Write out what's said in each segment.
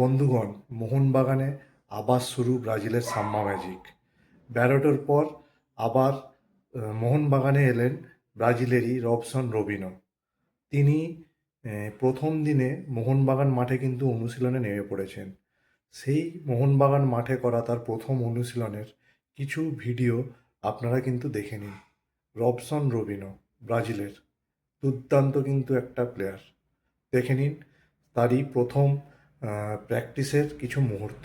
বন্ধুগণ, মোহনবাগানে আবার শুরু ব্রাজিলের সাম্মা ম্যাজিক। ব্যারোটোর পর আবার মোহনবাগানে এলেন ব্রাজিলেরই রবসন রবিনো। তিনি প্রথম দিনে মোহনবাগান মাঠে কিন্তু অনুশীলনে নেমে পড়েছেন। সেই মোহনবাগান মাঠে করা তার প্রথম অনুশীলনের কিছু ভিডিও আপনারা কিন্তু দেখে নিন। রবসন রবিনো, ব্রাজিলের দুর্দান্ত কিন্তু একটা প্লেয়ার দেখে নিন, তারই প্রথম প্র্যাকটিসের কিছু মুহূর্ত।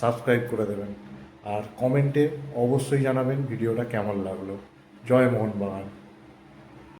সাবস্ক্রাইব করে দেবেন। আর কমেন্টে অবশ্যই জানাবেন ভিডিওটা কেমন লাগল। জয় মোহনবাগান।